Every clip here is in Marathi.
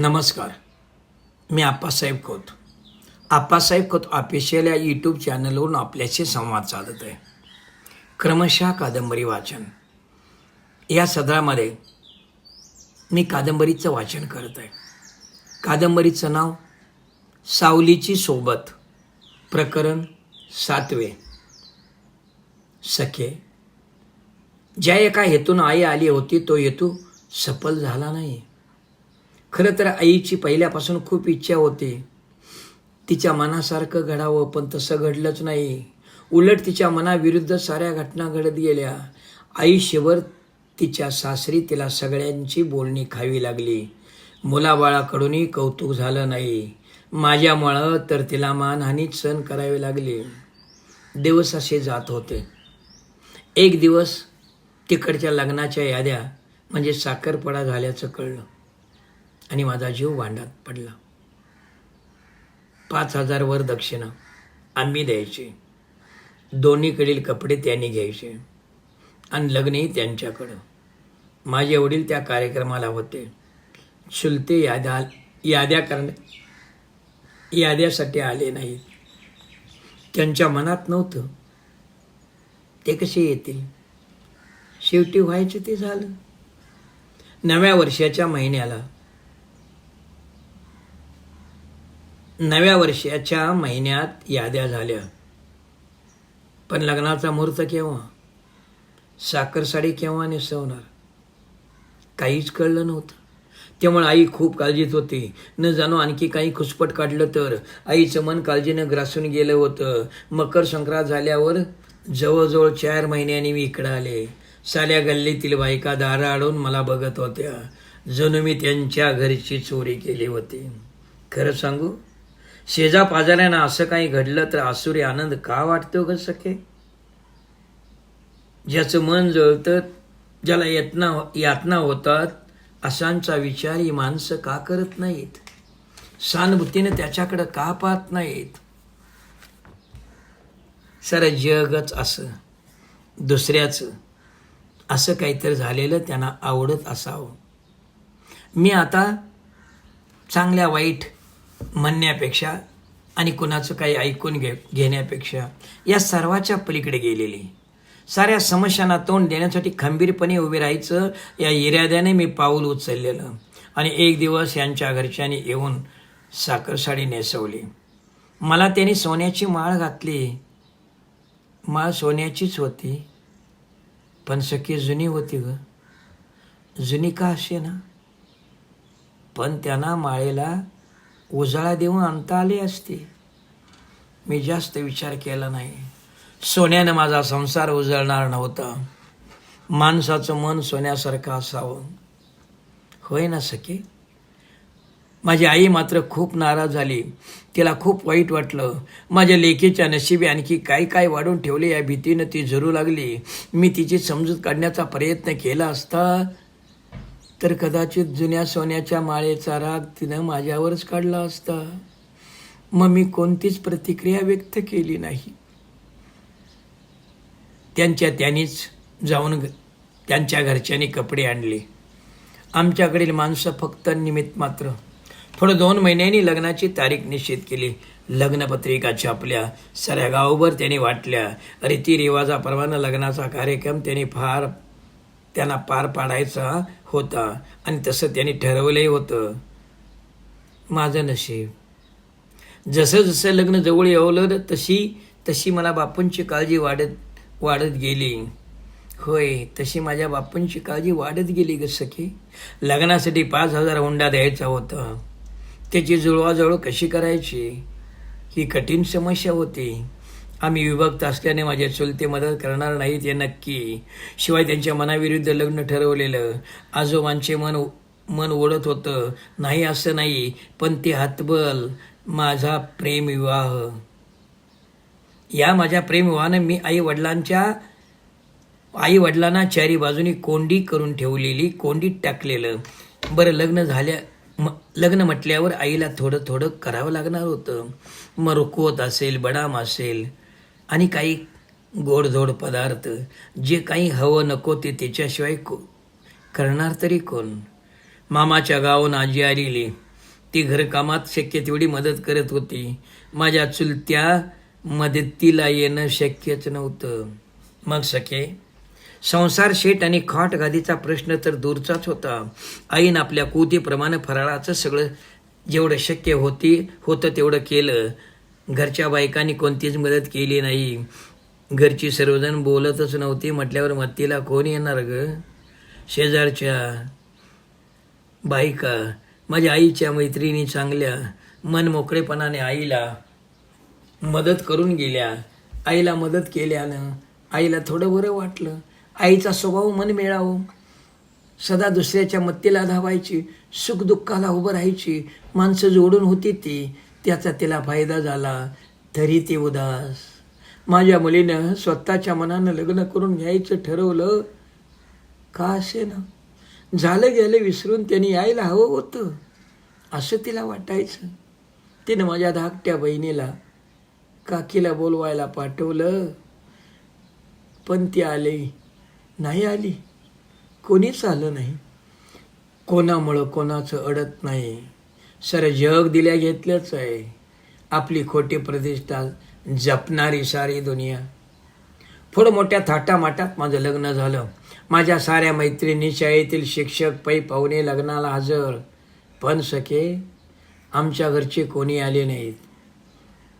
नमस्कार मी आप्पासाहेब खोत. आप्पासाहेब खोत ऑफिशियल या यूट्यूब चॅनलवरून आपल्याशी संवाद साधत आहे. क्रमशः कादंबरी वाचन. या सदरामध्ये मी कादंबरीचं वाचन करत आहे. कादंबरीचं नाव सावलीची सोबत प्रकरण सातवे. सखे ज्या एका हेतून आई आली होती तो हेतू सफल झाला नाही. खरं तर आईची पहिल्यापासून खूप इच्छा होती. तिच्या मनासारखं घडावं पण तसं घडलंच नाही. उलट तिच्या मनाविरुद्ध साऱ्या घटना घडत गेल्या. आयुष्यभर तिच्या सासरी तिला सगळ्यांची बोलणी खावी लागली. मुलाबाळाकडूनही कौतुक झालं नाही. माझ्यामुळं तर तिला मानहानीच सहन करावी लागली. दिवस असे जात होते. एक दिवस तिकडच्या लग्नाच्या याद्या म्हणजे साखरपडा झाल्याचं कळलं. आणि माझा जीव भांड्यात पडला. पाच हजार वर दक्षिणा आम्ही द्यायची. दोन्हीकडील कपडे त्यांनी घ्यायचे आणि लग्नही त्यांच्याकडं. माझे वडील त्या कार्यक्रमाला होते. चुलते याद्या याद्या करण्या याद्यासाठी आले नाहीत. त्यांच्या मनात नव्हतं. ते कसे येतील? शेवटी व्हायचं ते झालं. नव्या वर्षाच्या महिन्याला नव्या वर्षाच्या महिन्यात याद्या झाल्या. पण लग्नाचा मुहूर्त केव्हा? साखर साडी केव्हा नेसवणार? काहीच कळलं नव्हतं. त्यामुळे आई खूप काळजीत होती. न जाणो आणखी काही खुसपट काढलं तर. आईचं मन काळजीनं ग्रासून गेलं होतं. मकर संक्रांत झाल्यावर जवळजवळ चार महिन्यांनी मी इकडं आले. साल्या गल्लीतील बायका दारा आडून मला बघत होत्या. जणू मी त्यांच्या घरची चोरी केली होती. खरं सांगू? शेजापाजाऱ्यांना असं काही घडलं तर आसुरी आनंद का वाटतो ग सखे? ज्याचं मन जळतं ज्याला यातना यातना होतात असांचा विचार ही माणसं का करत नाहीत? सहानुभूतीने त्याच्याकडं का पाहत नाहीत? सर जगच असं दुसऱ्याचं असं काहीतरी झालेलं त्यांना आवडत असावं. मी आता चांगल्या वाईट म्हणण्यापेक्षा आणि कुणाचं काही ऐकून घे घेण्यापेक्षा या सर्वाच्या पलीकडे गेलेली. साऱ्या समस्यांना तोंड देण्यासाठी खंबीरपणे उभे राहायचं या इराद्याने मी पाऊल उचललेलं आणि एक दिवस यांच्या घरच्यांनी येऊन साखरसाडी नेसवली. मला त्यांनी सोन्याची माळ घातली. माळ सोन्याचीच होती पण सखी जुनी होती ग. जुनी का असे ना? पण त्यांना माळेला उजाळा देऊन आणता आले असते. मी जास्त विचार केला नाही. सोन्यानं माझा संसार उजळणार नव्हता. माणसाचं मन सोन्यासारखं असावं. होय ना सके माझी आई मात्र खूप नाराज झाली. तिला खूप वाईट वाटलं. माझ्या लेकीच्या नशिबी आणखी काय काय वाढून ठेवले या भीतीनं ती जरू लागली. मी तिची समजूत काढण्याचा प्रयत्न केला असता तर कदाचित जुन्या सोन्याच्या माळेचा राग तिनं माझ्यावरच काढला असता. मग मी कोणतीच प्रतिक्रिया व्यक्त केली नाही. त्यांच्या त्यांनीच जाऊन ग- त्यांच्या घरच्यांनी कपडे आणले. आमच्याकडील माणसं फक्त निमित्त मात्र. थोडं दोन महिन्यांनी लग्नाची तारीख निश्चित केली. लग्नपत्रिका छापल्या साऱ्या गावभर त्यांनी वाटल्या. रीतिरिवाजाप्रमाणे लग्नाचा कार्यक्रम त्यांनी फार त्यांना पार पाडायचा होता. आणि तसं त्यांनी ठरवलंही होतं. माझं नशीब. जसं जसं लग्न जवळ येवलं तशी तशी मला बापूंची काळजी वाढत वाढत गेली. होय तशी माझ्या बापूंची काळजी वाढत गेली ग सखी. लग्नासाठी पाच हजार हुंडा द्यायचा होता. त्याची जुळवाजुळव कशी करायची? ही कठीण समस्या होती. आम्ही विभक्त असल्याने माझे चुलते मदत करणार नाहीत हे नक्की. शिवाय त्यांच्या मनाविरुद्ध लग्न ठरवलेलं आजोबांचे मन मन ओढत होतं. नाही असं नाही पण ते हातबल माझा प्रेमविवाह या माझ्या प्रेमविवाहानं मी आई वडिलांच्या आई वडिलांना चारी बाजूनी कोंडी करून ठेवलेली कोंडीत टाकलेलं. बरं लग्न झाल्या म लग्न म्हटल्यावर आईला थोडं थोडं करावं लागणार होतं. मग रुकवत असेल बडाम असेल आणि काही गोडधोड पदार्थ जे काही हवं नको ते त्याच्याशिवाय को करणार तरी कोण? मामाच्या गावून आजी आलेली ती घरकामात शक्य तेवढी मदत करत होती. माझ्या चुलत्या मदतीला येणं शक्यच नव्हतं. मग सखे संसार शेट आणि खाट गादीचा प्रश्न तर दूरचाच होता. आईन आपल्या कुतीप्रमाणे फराळाचं सगळं जेवढं शक्य होती होतं तेवढं केलं. घरच्या बायकांनी कोणतीच मदत केली नाही. घरची सर्वजण बोलतच नव्हती म्हटल्यावर मत्तीला कोण येणार ग? शेजारच्या बायका माझ्या आईच्या मैत्रिणी चांगल्या मन मोकळेपणाने आईला मदत करून गेल्या. आईला मदत केल्यानं आईला थोडं बरं वाटलं. आईचा स्वभाव मन मिळावं. सदा दुसऱ्याच्या मत्तीला धावायची सुखदुःखाला उभं राहायची माणसं जोडून होती ती. त्याचा तिला फायदा झाला तरी ती उदास. माझ्या मुलीनं स्वतःच्या मनानं लग्न करून घ्यायचं ठरवलं. का असे ना झालं गेलं विसरून त्याने यायला हवं होतं असं तिला वाटायचं. तिनं माझ्या धाकट्या बहिणीला काकीला बोलवायला पाठवलं. पण ती आली. नाही आली. कोणीच आलं नाही. कोणामुळं कोणाचं अडत नाही. सर जग दिल्या घेतलंच आहे. आपली खोटी प्रतिष्ठा जपणारी सारी दुनिया. थोडं मोठ्या थाटामाटात माझं लग्न झालं. माझ्या साऱ्या मैत्रिणी शाळेतील शिक्षक पै पाहुणे लग्नाला हजर. पण सखे आमच्या घरचे कोणी आले नाहीत.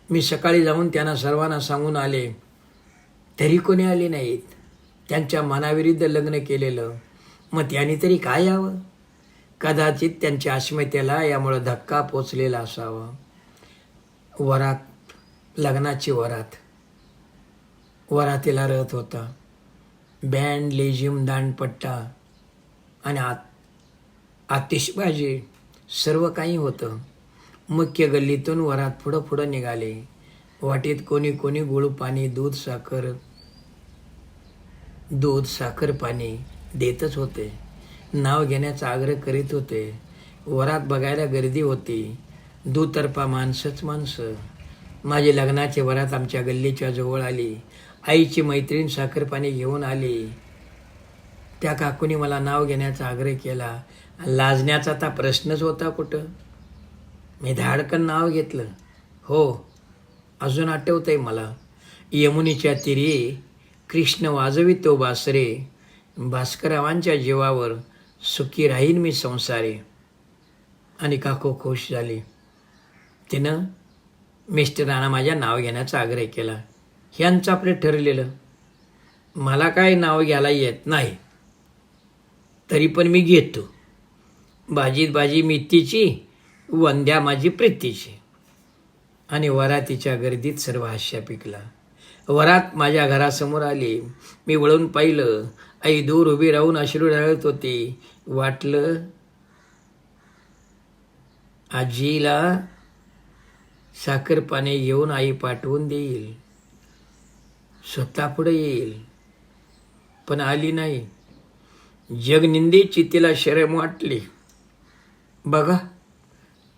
मी सकाळी जाऊन त्यांना सर्वांना सांगून आले. तरी कोणी आले नाहीत. त्यांच्या मनाविरुद्ध लग्न केलेलं. मग त्यांनी तरी काय यावं? कदाचित त्यांच्या अस्मितेला यामुळं धक्का पोचलेला असावा. वरात लग्नाची वरात. वरातीला रथ होता. बँड लेझिम दांडपट्टा आणि आत आतिषबाजी सर्व काही होतं. मुख्य गल्लीतून वरात पुढं पुढं निघाले. वाटेत कोणी कोणी गुळ पाणी दूध साखर दूध साखर पाणी देतच होते. नाव घेण्याचा आग्रह करीत होते. वरात बघायला गर्दी होती. दुतर्फा माणसंच माणसं. माझी लग्नाची वरात आमच्या गल्लीच्या जवळ आली. आईची मैत्रीण साखरपाणी घेऊन आली. त्या काकूनी मला नाव घेण्याचा आग्रह केला. लाजण्याचा आता प्रश्नच होता कुठं? मी धाडकन नाव घेतलं. हो अजून आठवतंय मला. यमुनीच्या तिरी कृष्ण वाजवितो बासरे भास्करावांच्या जीवावर सुखी राहीन मी संसारी. आणि काकू खुश झाली. तिनं मिस्टरांना माझ्या नाव घेण्याचा आग्रह केला. ह्यांचं आपलं ठरलेलं. मला काय नाव घ्यायला येत नाही. तरी पण मी घेतो. बाजीत बाजी मितीची वंद्या माझी प्रीतीची. आणि वरातीच्या गर्दीत सर्व हास्य पिकला. वरात माझ्या घरासमोर आली. मी वळून पाहिलं. आई दूर उभी राहून अश्रू ढाळत होती. वाटलं आजीला साखर पाणी घेऊन आई पाठवून देईल. स्वतः पुढे येईल. पण आली नाही. जगनिंदी तिला शरम वाटली. बघा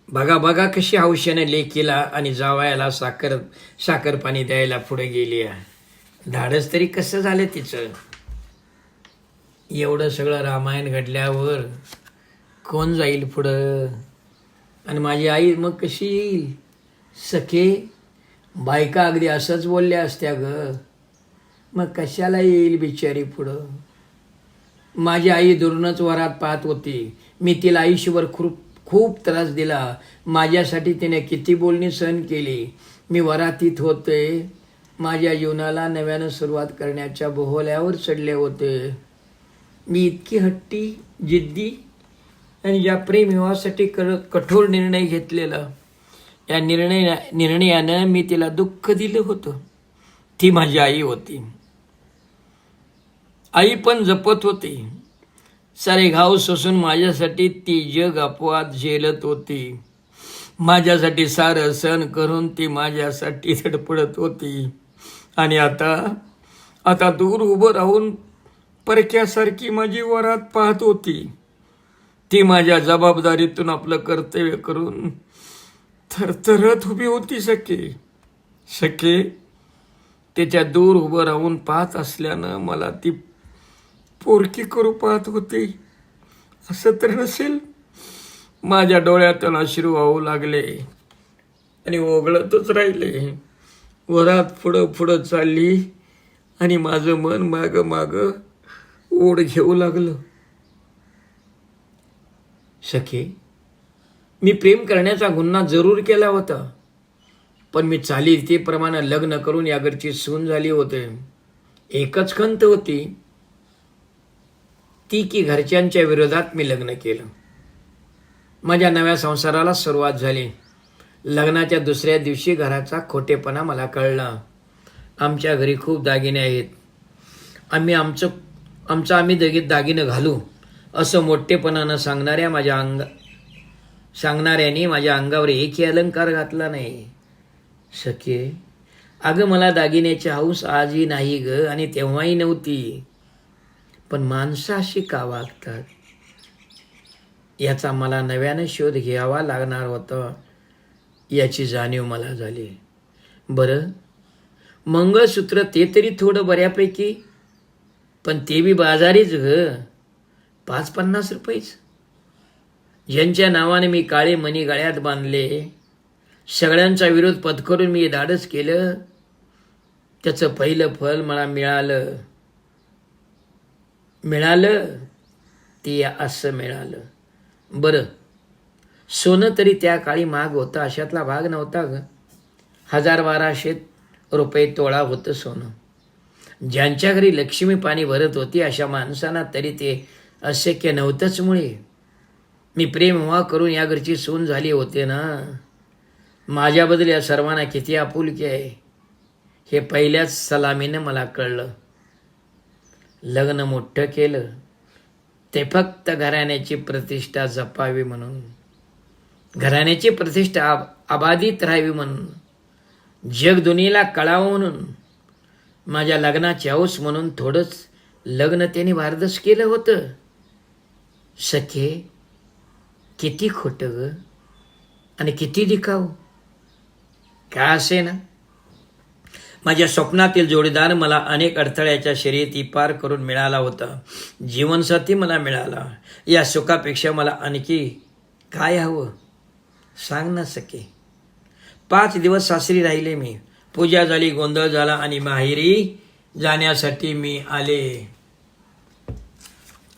बघा बघा कशी हौशेने लेकीला आणि जावायला साखर साखर पाणी द्यायला पुढे गेली आहे. धाडस तरी कसं झालं तिचं? एवढं सगळं रामायण घडल्यावर कोण जाईल पुढं? आणि माझी आई मग कशी येईल? सखे बायका अगदी असंच बोलल्या असत्या ग. मग कशाला येईल बिचारी पुढं? माझी आई दुरूनच वरात पाहत होती. मी तिला आयुष्यभर खूप खूप त्रास दिला. माझ्यासाठी तिने किती बोलणी सहन केली. मी वरातीत होते. माझ्या जीवनाला नव्यानं सुरुवात करण्याच्या बोहल्यावर चढले होते. मी इतकी हट्टी जिद्दी आणि या प्रेमविवाहासाठी कर कठोर निर्णय घेतलेला. या निर्णय निर्णयानं मी तिला दुःख दिलं होतं. ती माझी आई होती. आई पण जपत होती. सारे घाव सोसून माझ्यासाठी ती जग अपवाद झेलत होती. माझ्यासाठी सारं सण करून ती माझ्यासाठी धडपडत होती. आणि आता आता दूर उभं राहून परक्यासारखी माझी वरात पाहत होती. ती माझ्या जबाबदारीतून आपलं कर्तव्य करून थरथरत उभी होती सखे. सखे त्याच्या दूर उभं राहून पाहत असल्यानं मला ती पोरकी करू पाहत होती. असं तर नसेल. माझ्या डोळ्यातून अश्रू वाहू लागले आणि ओघळतच राहिले. वरात पुढं पुढं चालली आणि माझं मन माग मागं ओढ घेऊ लागलं. सखे मी प्रेम करण्याचा गुन्हा जरूर केला होता पण मी चाली तेप्रमाणं लग्न करून या घरची सून झाली होते. एकच खंत होती ती की घरच्यांच्या विरोधात मी लग्न केलं. माझ्या नव्या संसाराला सुरुवात झाली. लग्नाच्या दुसऱ्या दिवशी घराचा खोटेपणा मला कळला. आमच्या घरी खूप दागिने आहेत. आम्ही आमचं आमचा आम्ही दगी दागिनं घालू असं मोठेपणानं सांगणाऱ्या माझ्या अंग सांगणाऱ्याने माझ्या अंगावर एकही अलंकार घातला नाही. सखे अगं मला दागिन्याची हौस आजही नाही ग आणि तेव्हाही नव्हती. पण माणसं अशी का वागतात? याचा मला नव्यानं शोध घ्यावा लागणार होता. याची जाणीव मला झाली. बरं मंगळसूत्र ते तरी थोडं बऱ्यापैकी पण ते बी बाजारीच ग. पाच पन्नास रुपयेच. ज्यांच्या नावाने मी काळे मणी गळ्यात बांधले सगळ्यांचा विरोध पत्करून मी धाडस केलं त्याचं पहिलं फल मला मिळालं. मिळालं ते असं मिळालं. बरं सोनं तरी त्या काळी महाग होतं अशातला भाग नव्हता ग. हजार बाराशे रुपये तोळा होतं सोनं. ज्यांच्या घरी लक्ष्मी पाणी भरत होती अशा माणसांना तरी ते अशक्य नव्हतंच मुळे. मी प्रेम व्हा करून या घरची सून झाली होते ना. माझ्याबद्दल या सर्वांना किती आपुलकी आहे हे पहिल्याच सलामीनं मला कळलं. लग्न मोठं केलं. ते फक्त घराण्याची प्रतिष्ठा जपावी म्हणून. घराण्याची प्रतिष्ठा अबाधित राहावी म्हणून. जगदुनीला कळावं म्हणून. माझ्या लग्नाची हौस म्हणून थोडंच लग्न त्याने वारदस केलं होतं. सखे किती खोटं ग. आणि किती दिखाव काय असे ना? माझ्या स्वप्नातील जोडीदार मला अनेक अडथळ्याच्या शर्यती पार करून मिळाला होता. जीवनसाथी मला मिळाला. या सुखापेक्षा मला आणखी काय हवं? सांग ना सखे. पाच दिवस सासरी राहिले मी. पूजा झाली गोंधळ झाला आणि माहेरी जाण्यासाठी मी आले.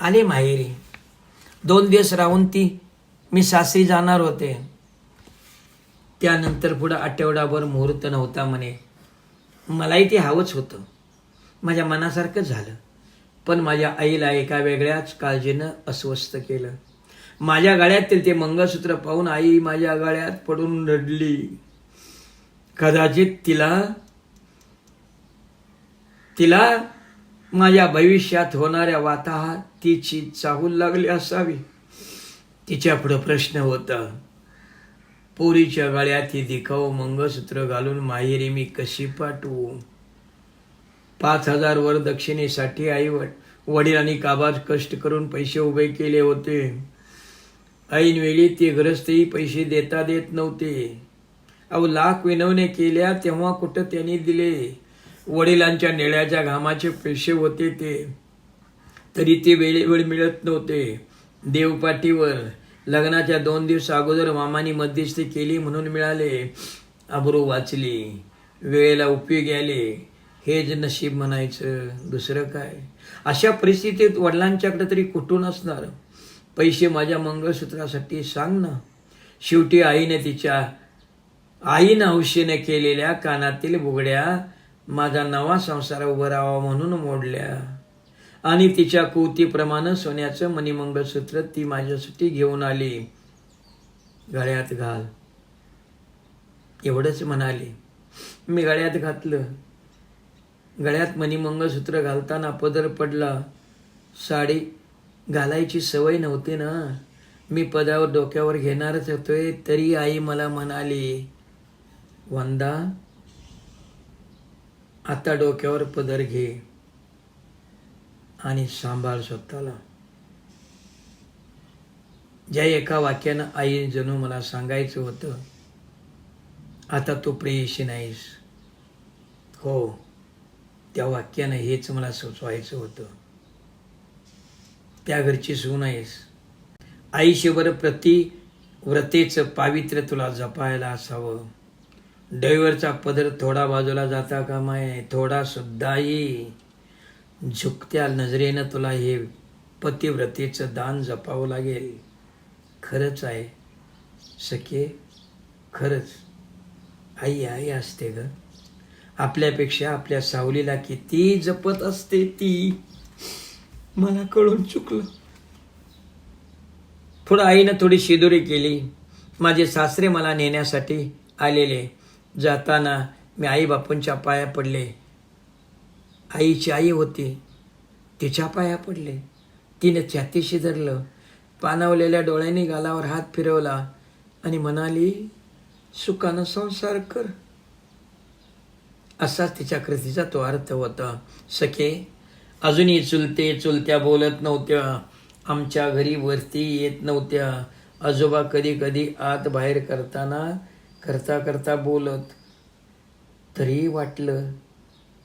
आले माहेरी. दोन दिवस राहून ती मी सासरी जाणार होते. त्यानंतर पुढं आठवडाभर मुहूर्त नव्हता म्हणे. मलाही ते हवंच होतं. माझ्या मनासारखं झालं. पण माझ्या आईला एका वेगळ्याच काळजीनं अस्वस्थ केलं. माझ्या गळ्यातील ते मंगळसूत्र पाहून आई माझ्या गळ्यात पडून रडली. कदाचित तिला तिला माझ्या भविष्यात होणाऱ्या वाताहतीची चाहूल लागली असावी. तिच्या पुढं प्रश्न होता पोरीच्या गळ्यात ही दिखाऊ मंगळसूत्र घालून माहेरी मी कशी पाठवू? पाच हजार वर दक्षिणेसाठी आई वड- वडिलांनी काबाज कष्ट करून पैसे उभे केले होते. ऐनवेळी ते ग्रस्तही पैसे देता देत नव्हते. अहो लाख विनवणे केल्या तेव्हा कुठं त्यांनी दिले? वडिलांच्या नेळ्याच्या घामाचे पैसे होते ते. तरी ते वेळेवर मिळत नव्हते. देवपाटीवर लग्नाच्या दोन दिवस अगोदर मामानी मध्यस्थी केली म्हणून मिळाले. अब्रू वाचली. वेळेला उपयोगी आले. हेच नशीब म्हणायचं. दुसरं काय? अशा परिस्थितीत वडिलांच्याकडे तरी कुठून असणार? पैसे माझ्या मंगळसूत्रासाठी सांग ना. शेवटी आईने तिच्या आईनं हौशीने केलेल्या कानातील बुगड्या माझा नवा संसार उभं राहावा म्हणून मोडल्या. आणि तिच्या कुवतीप्रमाणे सोन्याचं मणिमंगळसूत्र ती माझ्यासाठी घेऊन आली. गळ्यात घाल. एवढंच म्हणाली. मी गळ्यात घातलं. गळ्यात मणिमंगळसूत्र घालताना पदर पडला. साडी घालायची सवय नव्हती ना. मी पदावर डोक्यावर घेणारच होतोय तरी आई मला म्हणाली वंदा आता डोक्यावर पदर घे आणि सांभाळ स्वतःला. ज्या एका वाक्यानं आई जणू मला सांगायचं होतं आता तू प्रेयशी नाहीस. हो त्या वाक्यानं हेच मला सुचवायचं होतं. त्या घरची सून आहेस आयुष्यभर प्रति व्रतेचं पावित्र्य तुला जपायला असावं. ड्रायव्हरचा पदर थोडा बाजूला जाता कामाय थोडा सुद्धाही झुकत्या नजरेनं तुला हे पतिव्रतेचं दान जपावं लागेल. खरंच आहे. सखे खरंच. आई आई असते ग. आपल्यापेक्षा आपल्या सावलीला किती जपत असते ती. मला कळून चुकलं. थोडं आईनं थोडी शिदोरी केली. माझे सासरे मला नेण्यासाठी आलेले. जाताना मी आईबापूंच्या पाया पडले. आईची आई होती. तिच्या पाया पडले. तिने छातीशी धरलं. पानावलेल्या डोळ्यांनी गालावर हात फिरवला आणि म्हणाली सुखानं संसार कर. असाच तिच्या कृतीचा तो अर्थ होता. सखे अजूनही चुलते चुलत्या बोलत नव्हत्या. आमच्या घरी वरती येत नव्हत्या. आजोबा कधी कधी आत बाहेर करताना करता करता बोलत तरीही वाटलं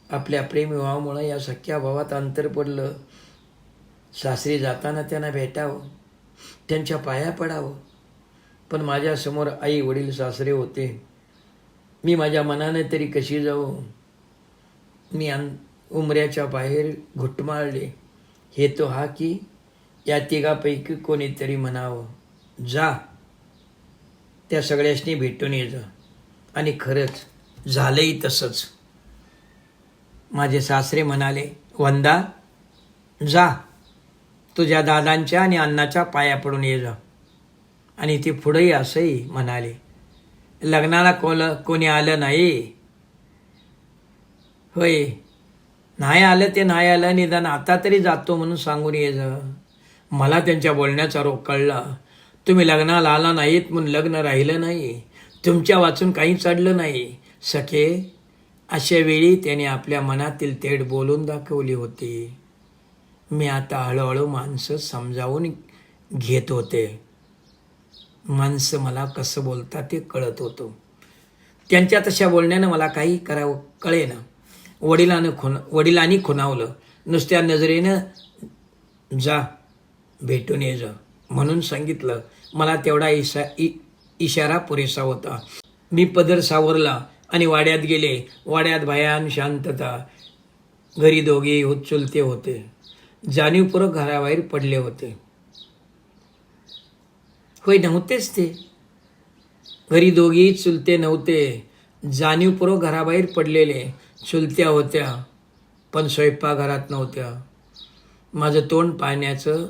आपल्या प्रेमविवाहामुळं या सख्या भावात अंतर पडलं. सासरी जाताना त्यांना भेटावं त्यांच्या पाया पडावं. पण माझ्यासमोर आई वडील सासरे होते. मी माझ्या मनाने तरी कशी जाऊ? मी अन उमऱ्याच्या बाहेर घुटमाळले. हे तो हा की या तिघापैकी कोणीतरी म्हणावं जा. त्या सगळ्यासनी भेटून ये जा आणि खरंच झालंही तसंच. माझे सासरे म्हणाले वंदा जा. तुझ्या दादांच्या आणि अण्णाच्या पाया पडून ये जा. आणि ती पुढेही असंही म्हणाले लग्नाला कोल कोणी आलं नाही. होय. नाही आलं ते नाही आलं. निदान आता तरी जातो म्हणून सांगून ये जा. मला त्यांच्या बोलण्याचा रोग कळला. तुम्ही लग्नाला आला नाहीत म्हणून लग्न राहिलं नाही. तुमच्या वाचून काही चढलं नाही. सखे अशा वेळी त्याने आपल्या मनातील तेढ बोलून दाखवली होती. मी आता हळूहळू माणसं समजावून घेत होते. माणसं मला कसं बोलतात ते कळत होतं. त्यांच्या तशा बोलण्यानं मला काही करावं कळेना. वडिलानं खुन वडिलांनी खुणावलं. नुसत्या नजरेनं जा भेटून ये जा म्हणून सांगितलं. मला तेवढा इशा इ इशारा पुरेसा होता. मी पदर सावरला आणि वाड्यात गेले. वाड्यात भयान शांतता. घरी दोघे चुलते होते. जाणीवपूर्वक घराबाहेर पडले होते. होय नव्हतेच ते. घरी दोघेही चुलते नव्हते. जाणीवपूर्वक घराबाहेर पडलेले. चुलत्या होत्या पण स्वयंपाकघरात नव्हत्या. माझं तोंड पाहण्याचं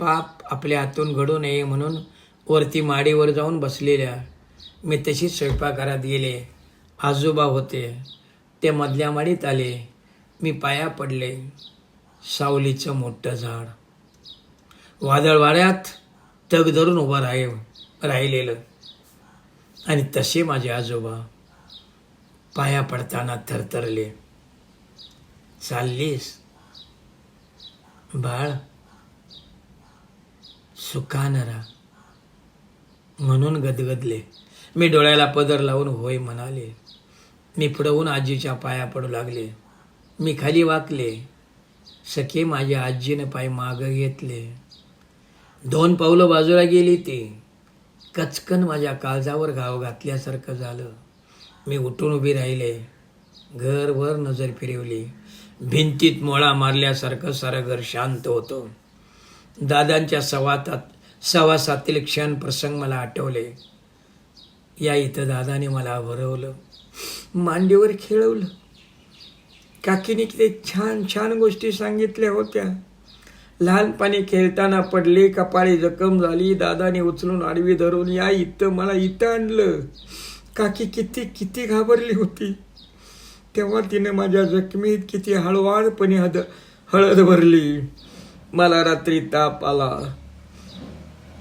पाप आपल्या हातून घडू नये म्हणून वरती माडीवर जाऊन बसलेल्या मी तशीच स्वयंपाकघरात गेले. आजोबा होते. ते मधल्या माडीत आले. मी पाया पडले. सावलीचं मोठं झाड. वादळवाऱ्यात तग धरून उभं राही राहिलेलं. आणि तसे माझे आजोबा पाया पडताना थरथरले. चाललीस? बाळ? सुखानं राहा म्हणून गदगदले. मी डोळ्याला पदर लावून होय म्हणाले. मी पुढवून आजीच्या पाया पडू लागले. मी खाली वाकले. सखे माझ्या आजीनं पाय मागं घेतले. दोन पावलं बाजूला गेली ती. कचकन माझ्या काळजावर घाव घातल्यासारखं झालं. मी उठून उभी राहिले. घरभर नजर फिरवली. भिंतीत मोळा मारल्यासारखं सारं घर शांत होतं. दादांच्या सवातात सवासातील क्षण प्रसंग मला आठवले. या इथं दादाने मला भरवलं मांडीवर खेळवलं. काकीने किती छान छान गोष्टी सांगितल्या होत्या. लहानपणी खेळताना पडले कपाळी जखम झाली दादाने उचलून आडवी धरून या इथं मला इथं आणलं. काकी किती किती घाबरली होती. तेव्हा तिने माझ्या जखमीत किती हळवाळपणे हद हळद भरली. मला रात्री ताप आला.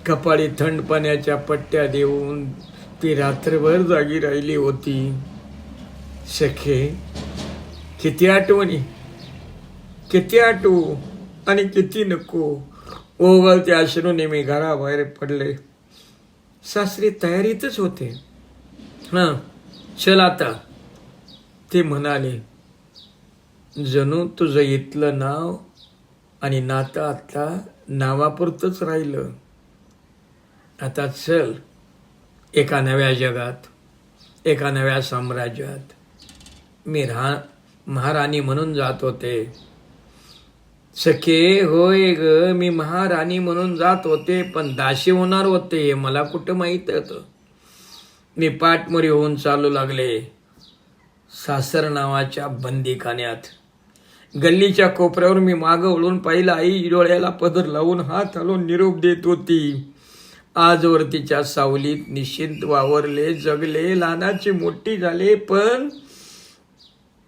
कपाळी थंड पाण्याच्या पट्ट्या देऊन ती रात्रभर जागी राहिली होती. सखे किती आठवणी किती आठवू आणि किती नको. ओघळते अश्रूने मी घराबाहेर पडले. सासरी तयारीतच होते. हां चल आता. ते म्हणाले जणू तुझं इथलं नाव आणि नातं आता नावापुरतंच राहिलं. आता चल एका नव्या जगात एका नव्या साम्राज्यात. मी राहा महाराणी म्हणून जात होते सखे होय ग मी महाराणी म्हणून जात होते पण दाशी होणार होते हे मला कुठं माहीत होतं? मी पाठमोरी होऊन चालू लागले सासर नावाच्या बंदीखान्यात गल्लीच्या कोपऱ्यावर मी मागं वळून पाहिलं आई डोळ्याला पदर लावून हात हलवून निरोप देत होती. आजवर तिच्या सावलीत निश्चिंत वावरले जगले लहानाची मोठी झाले पण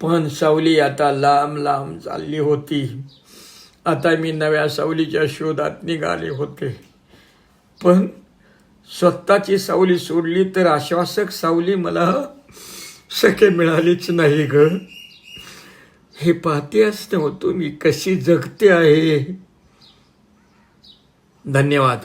पण सावली आता लांब लांब चालली होती. आता मी नव्या सावलीच्या शोधात निघाले होते. पण स्वतःची सावली सोडली तर आश्वासक सावली मला सखे मिळालीच नाही ग. हे पाहते नव्हतो मी कशी जगते आहे. धन्यवाद.